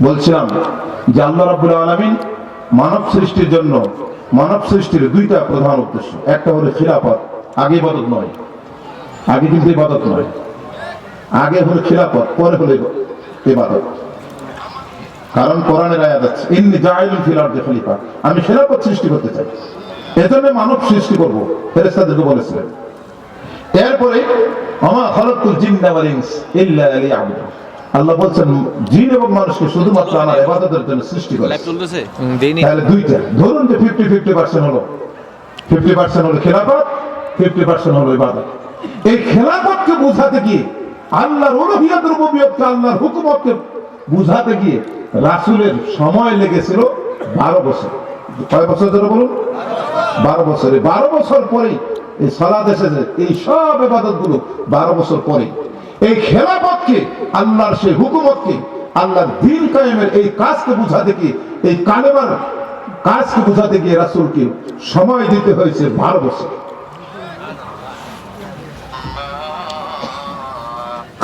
বলছিলাম যে আল্লাহ রাব্বুল আলামিন মানব সৃষ্টির জন্য, মানব সৃষ্টির দুইটা প্রধান উদ্দেশ্য। একটা হলো খিলাফত, আগে ইবাদত নয়। আগে কিন্তু ইবাদত নয়। আগে হলো খিলাফত, পরে হলো ইবাদত। কারণ কোরআনের আয়াত আছে, ইন্নি জাইলুন ফিল আরদি খলিফা। আমি খিলাফত সৃষ্টি করতে চাই। এজন্য মানব সৃষ্টি করব, ফেরেশতাদেরকে বলেছিলেন। এরপরে আমা খালাকুল জিন্না ওয়াল ইনস ইল্লা লিয়াবুদুন। আল্লাহ বলছেন জিন এবং মানুষকে শুধুমাত্র আমার ইবাদতের জন্য সৃষ্টি করে লাইভ চলতেছে? দেইনি তাহলে দুইটা। ধরুন যে ফিফটি ফিফটি পার্সেন্ট হলো। ফিফটি পার্সেন্ট হলো খেলাফত ফিফটি পার্সেন্ট হলো ইবাদত। এই খেলাফতকে বোঝাতে গিয়ে আল্লাহর উলুহিয়াত রুবুবিয়তকে আল্লাহর হুকুমতকে বুঝাতে গিয়ে রাসূলের সময় লেগেছিল বারো বছর। কয় বছর ধরে বলুন? বারো বছরে। বারো বছর পরে এই সালাদ এসেছে। এই সব এবাদতগুলো বারো বছর পরে এই খেলাপথকে আল্লাহর সেই হুকুমতকে আল্লাহর দিন কায়েমের এই কাজকে বুঝাতে গিয়ে এই কালেমার কাজকে বুঝাতে গিয়ে রাসূলকে সময় দিতে হয়েছে বারো বছর।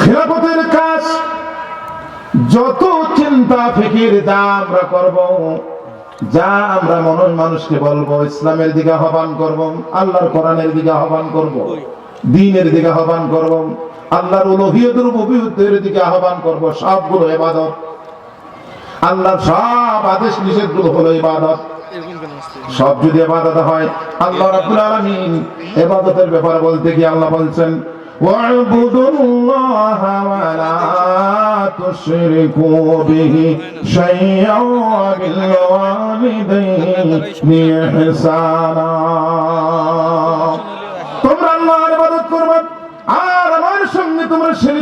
খেলাপথের কাজ, যত চিন্তা ফিকির যা আমরা করব, যা আমরা মন মানুষকে বলব, ইসলামের দিকে আহ্বান করব, আল্লাহর কোরআনের দিকে আহ্বান করব, দিনের দিকে আহ্বান করব আল্লাহর উলুহিয়তের রুবুবিয়তের দিকে আহ্বান করব সবগুলো ইবাদত আল্লাহর সব আদেশ নিষেধগুলো হলো ইবাদত সব যদি ইবাদত হয় আল্লাহ রাব্বুল আলামিন ইবাদতের ব্যাপারে বলতে গিয়ে আল্লাহ বলছেন واعبدوا الله ولا تشركوا به شيئا وبالوالدين إحسانا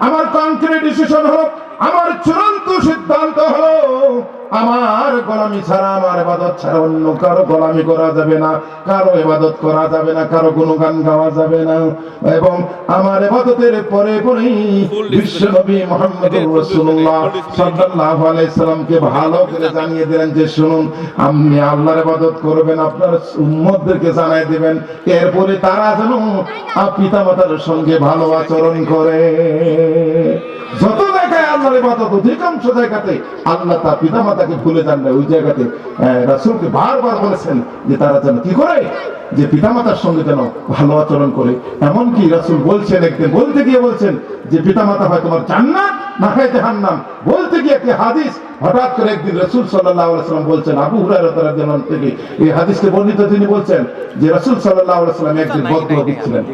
আমার কনক্রিট ডিসিশন হোক আমার চূড়ান্ত সিদ্ধান্ত হলো আমার গোলামি ছাড়া আমার ইবাদত ছাড়া অন্য কারও গোলামি করা যাবে না, কারও ইবাদত করা যাবে না, কারও কোনো গান গাওয়া যাবে না। এবং আমার ইবাদতের পরে পরেই বিশ্ব নবী মুহাম্মদুর রাসূলুল্লাহ সাল্লাল্লাহু আলাইহি সাল্লামকে ভালো করে জানিয়ে দিলেন যে, শুনুন, আপনি আল্লাহর ইবাদত করবেন, আপনার উম্মতদেরকে জানাই দিবেন। এরপরে তারা যেন পিতা মাতার সঙ্গে ভালো আচরণ করে। অধিকাংশ জায়গাতে আল্লাহ তার পিতা মাতাকে ভুলে যান না ওই জায়গাতে রাসুলকে বারবার বলেছেন যে তারা যেন কি করে? যে পিতা মাতার সঙ্গে যেন ভালো আচরণ করে। এমনকি রাসূল বলছেন, একদিন বলতে গিয়ে বলছেন যে পিতা মাতা হয় তোমার জান্নাত না হয় জাহান্নাম? বলতে গিয়ে একটি হাদিস হঠাৎ করে একদিন রাসূল সাল্লাম বলছেন আবু থেকে এই হাদিসকে বর্ণিত তিনি বলছেন যে রাসূল সাল্লাম একদিন বদদুয়া দিচ্ছিলেন।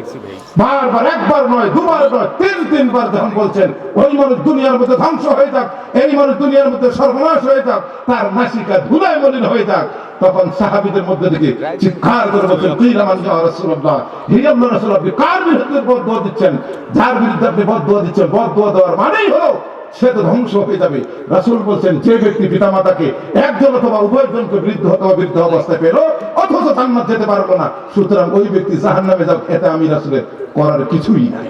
বারবার একবার নয় দুবার নয় তিন তিনবার যখন বলছেন ওই মানুষ দুনিয়ার মধ্যে ধ্বংস হয়ে যাক এই মানুষ দুনিয়ার মধ্যে সর্বনাশ হয়ে যাক তার নাসিকা ধুলায় মলিন হয়ে যাক তখন সাহাবীদের মধ্যে থেকে চিৎকার করে বলছেন তুই রামান রাসূলুল্লাহ? হে আল্লাহ কার বিরুদ্ধে বদদুয়া দিচ্ছেন? যার বিরুদ্ধে আপনি বদদুয়া দিচ্ছেন বদদুয়া দেওয়ার মানেই হলো সে তো ধ্বংস হয়ে যাবে। রাসুল বলছেন, যে ব্যক্তি পিতা মাতাকে একজন অথবা উভয়জনকে বৃদ্ধ অথবা বৃদ্ধ অবস্থায় পেল, অথচ জান্নাত যেতে পারব না, সুতরাং ওই ব্যক্তি জাহান্নামে যাবে, এতে আমি রাসুলের করার কিছুই নাই।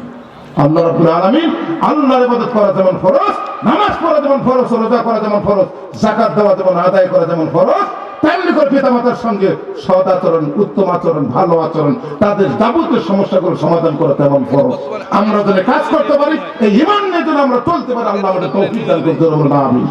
আল্লাহ রাব্বুল আলামিন আল্লাহর ইবাদত করা যেমন ফরজ, নামাজ পড়া যেমন ফরজ, রোজা করা যেমন ফরজ, যাকাত দেওয়া যেমন আদায় করা যেমন ফরজ পিতামাতার সঙ্গে সৎ আচরণ, উত্তম আচরণ, ভালো আচরণ, তাদের যাবতীয় সমস্যাগুলো সমাধান করা তেমন ফরজ। আমরা যেন কাজ করতে পারি, এই ইমান নিয়ে যেন আমরা চলতে পারি, আল্লাহ আমাদের তৌফিক দান করতে না আমি